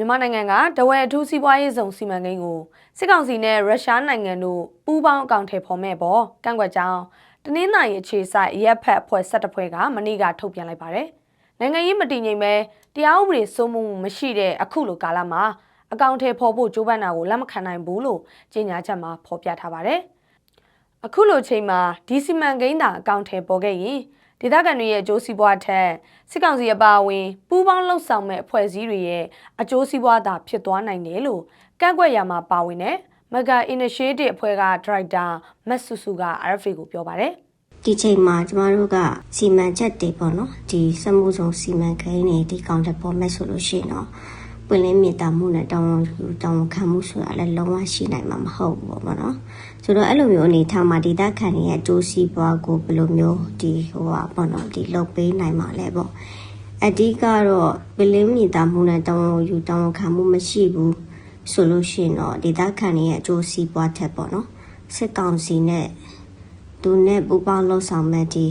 မြန်မာနိုင်ငံကတဝဲအထူးစီးပွားရေးဇုံစီမံကိန်းကိုစစ်ကောင်စီနဲ့ရုရှားနိုင်ငံတို့ပူးပေါင်းအကောင့်ထဲဖော်မဲ့ပေါ်ကန့်ကွက်ကြောင်းတနင်္လာရီအခြေစိုက်ရက်ဖက်အဖွဲ့၁၁ဖွဲ့ကမနေ့ကထုတ်ပြန်လိုက်ပါတယ်။နိုင်ငံရေးမတည်ငြိမ်ပဲတရားဥပဒေစိုးမိုးမှုမရှိတဲ့အခုလိုကာလမှာအကောင့်ထဲဖော်ဖို့ကြိုးပမ်းတာကိုလက်မခံနိုင်ဘူးလို့ကြေညာချက်မှာဖော်ပြထားပါတယ်။အခုလိုချိန်မှာဒီစီမံကိန်းသာအကောင့်ထဲပေါ်ခဲ့ရင် ဒေသခံတွေရဲ့အကျိုးစီးပွားထက်စစ်ကောင်စီအပါအဝင်ပူးပေါင်းလှုပ်ဆောင်မဲ့အဖွဲ့အစည်းတွေရဲ့အကျိုးစီးပွားသာဖြစ်သွားနိုင်တယ်လို့ကန့်ကွက်ရမှာပါဝင်တဲ့ Mega Initiative အဖွဲ့ကဒရိုက်တာမတ်ဆူဆူက RFA ကိုပြောပါတယ်ဒီချိန်မှာကျမတို့ကစီမံချက်တွေပေါ့နော်ဒီစက်မှုဆောင်စီမံကိန်းတွေဒီကောင်တဲ့ပေါ်မဲ့ဆိုလို့ရှိရင်တော့ ပွင့်လင်းမြင့်တာမှုနဲ့တောင်းဝန်ယူတောင်းဝန်ခံမှုဆိုတာလည်းလုံးဝရှိနိုင်မှာမဟုတ်ဘူးပေါ့နော်ဆိုတော့အဲ့လိုမျိုးအနေထားမှာဒေတာခံရဲ့အကျိုးစီးပွားကိုဘယ်လိုမျိုးဒီဟိုပါပေါ့နော်ဒီလုပ်ပေးနိုင်မှာလဲပေါ့အဓိကတော့ပွင့်လင်းမြင့်တာမှုနဲ့တောင်းဝန်ယူတောင်းဝန်ခံမှုမရှိဘူးဆိုလို့ရှိရင်တော့ဒေတာခံရဲ့အကျိုးစီးပွားထက်ပေါ့နော်စစ်ကောင်စီနဲ့သူနဲ့ပူပေါင်းလှုပ်ဆောင်မဲ့ဒီ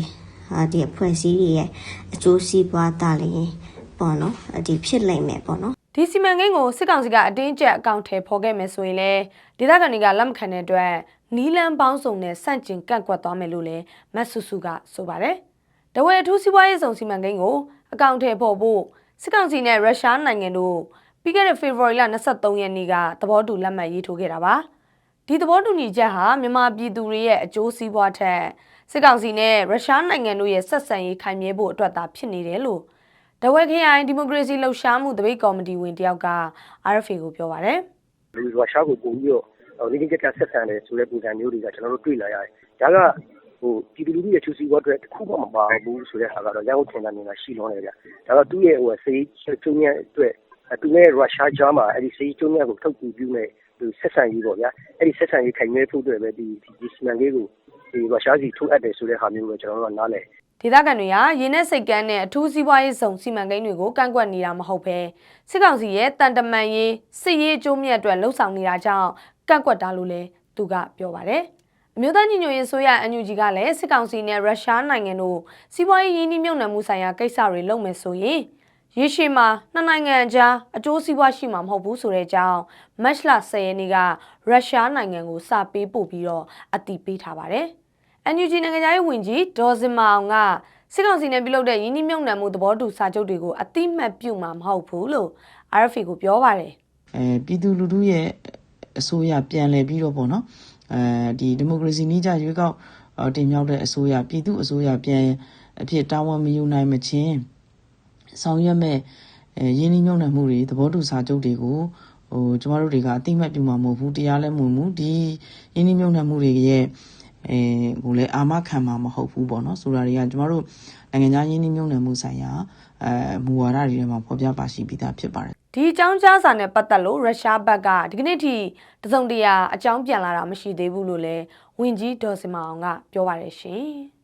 ဟာဒီအဖွဲ့အစည်းတွေရဲ့အကျိုးစီးပွားတာလည်းပေါ့နော်ဒီဖြစ်လိမ့်မယ်ပေါ့နော် ဒီစီမံကိန်းကိုစစ်ကောင်စီကအတင်းကျပ်အကောင့်ထဲဖော်ခဲ့မယ်ဆိုရင်လည်းဒေသခံတွေကလက်မခံတဲ့အတွက်နီလန်ပေါင်းစုံနဲ့စန့်ကျင်ကန့်ကွက်သွားမယ်လို့လည်းမတ်ဆူဆူကဆိုပါတယ်။တဝဲအထူးစီးပွားရေးဆောင်စီမံကိန်းကိုအကောင့်ထဲဖော်ဖို့စစ်ကောင်စီနဲ့ရုရှားနိုင်ငံတို့ပြီးခဲ့တဲ့ဖေဖော်ဝါရီလ23ရက်နေ့ကသဘောတူလက်မှတ်ရေးထိုးခဲ့တာပါ။ဒီသဘောတူညီချက်ဟာမြန်မာပြည်သူတွေရဲ့အကျိုးစီးပွားထက်စစ်ကောင်စီနဲ့ရုရှားနိုင်ငံတို့ရဲ့ဆက်ဆံရေးခိုင်မြဲဖို့အတွက်သာဖြစ်နေတယ်လို့ တဝဲခရိုင်ဒီမိုကရေစီလှုပ်ရှားမှုတပိတ်ကော်မတီဝင်တယောက်က RFA ကိုပြောပါတယ်လူရုရှားကိုပုံပြီးတော့ဒီကိစ္စဆက်ဆံတယ်ဆိုတဲ့ပုံစံမျိုးတွေကကျွန်တော်တို့တွေ့လာရတယ်။ဒါကဟိုပြည်သူလူထုရဲ့ချူစီဘွားအတွက်တစ်ခုမှမပါဘူးဆိုတဲ့ဟာကတော့ရန်ကုန်ထင်တာနေတာရှိလုံးနေကြ။ဒါတော့သူ့ရဲ့ဟိုစေးကျုံညက်အတွက်သူနဲ့ရုရှားကြားမှာအဲ့ဒီစေးကျုံညက်ကိုထုတ်ပြီးပြုနေသူဆက်ဆံရေးပေါ့ဗျာ။အဲ့ဒီဆက်ဆံရေးခိုင်မြဲဖို့အတွက်ပဲဒီဒီစီမံကိန်းကိုဒီရုရှားစီထိုးအပ်တယ်ဆိုတဲ့ဟာမျိုးကိုကျွန်တော်တို့ကနားလည် ဒေသခံတွေကရင်းနဲ့စိတ်ကန်းနဲ့အထူးစီးပွားရေးဆောင်စီမံကိန်းတွေကိုကန့်ကွက်နေတာမဟုတ်ပဲစစ်ကောင်စီရဲ့တန်တမန်ရေးစစ်ရေးအကျိုးမြတ်အတွက်လှုံ့ဆော်နေတာကြောင့်ကန့်ကွက်တာလို့လည်းသူကပြောပါတယ်။အမျိုးသားညီညွတ်ရေးဆိုရအန်ယူဂျီကလည်းစစ်ကောင်စီနဲ့ရုရှားနိုင်ငံတို့စီးပွားရေးရင်းနှီးမြှုပ်နှံမှုဆိုင်ရာကိစ္စတွေလုပ်မယ်ဆိုရင်ရေရှည်မှာနှစ်နိုင်ငံကြားအကျိုးစီးပွားရှိမှာမဟုတ်ဘူးဆိုတဲ့အကြောင်းမတ်လ10ရက်နေ့ကရုရှားနိုင်ငံကိုစာပေးပို့ပြီးတော့အတိပေးထားပါတယ်။ NUG နိုင်ငံသားရေးဝန်ကြီးဒေါ်စင်မအောင်ကစစ်ကောင်စီနဲ့ပြုလုပ်တဲ့ရင်းနှီးမြှုပ်နှံမှုသဘောတူစာချုပ်တွေကိုအတိမတ်ပြုမှာမဟုတ်ဘူးလို့ RFA ကိုပြောပါတယ်အဲပြည်သူလူထုရဲ့အစိုးရပြန်လည်ပြီးတော့ပေါ့နော်အဲဒီဒီမိုကရေစီနည်းကျရွေးကောက်အော်တင်မြှောက်တဲ့အစိုးရပြည်သူအစိုးရပြန်အဖြစ်တာဝန်မယူနိုင်မချင်းဆောင်ရွက်မဲ့အဲရင်းနှီးမြှုပ်နှံမှုတွေသဘောတူစာချုပ်တွေကိုဟိုကျမတို့တွေကအတိမတ်ပြုမှာမဟုတ်ဘူးတရားလည်းမဝင်ဘူးဒီရင်းနှီးမြှုပ်နှံမှုတွေရဲ့ အဲဟိုလေအာမခံမှာမဟုတ်ဘူးပေါ့နော်ဆိုတာတွေကကျမတို့နိုင်ငံခြားရင်းနှီးမြှုပ်နှံမှုဆိုင်ရာအဲမူဝါဒတွေထဲမှာဖော်ပြပါရှိပြီးသားဖြစ်ပါတယ်ဒီအကြောင်းကြားစာနဲ့ပတ်သက်လို့ရုရှားဘက်ကဒီကနေ့ထိတစုံတရာအကြောင်းပြန်လာတာမရှိသေးဘူးလို့လည်းဝန်ကြီးဒေါ်စင်မအောင်ကပြောပါတယ်ရှင်။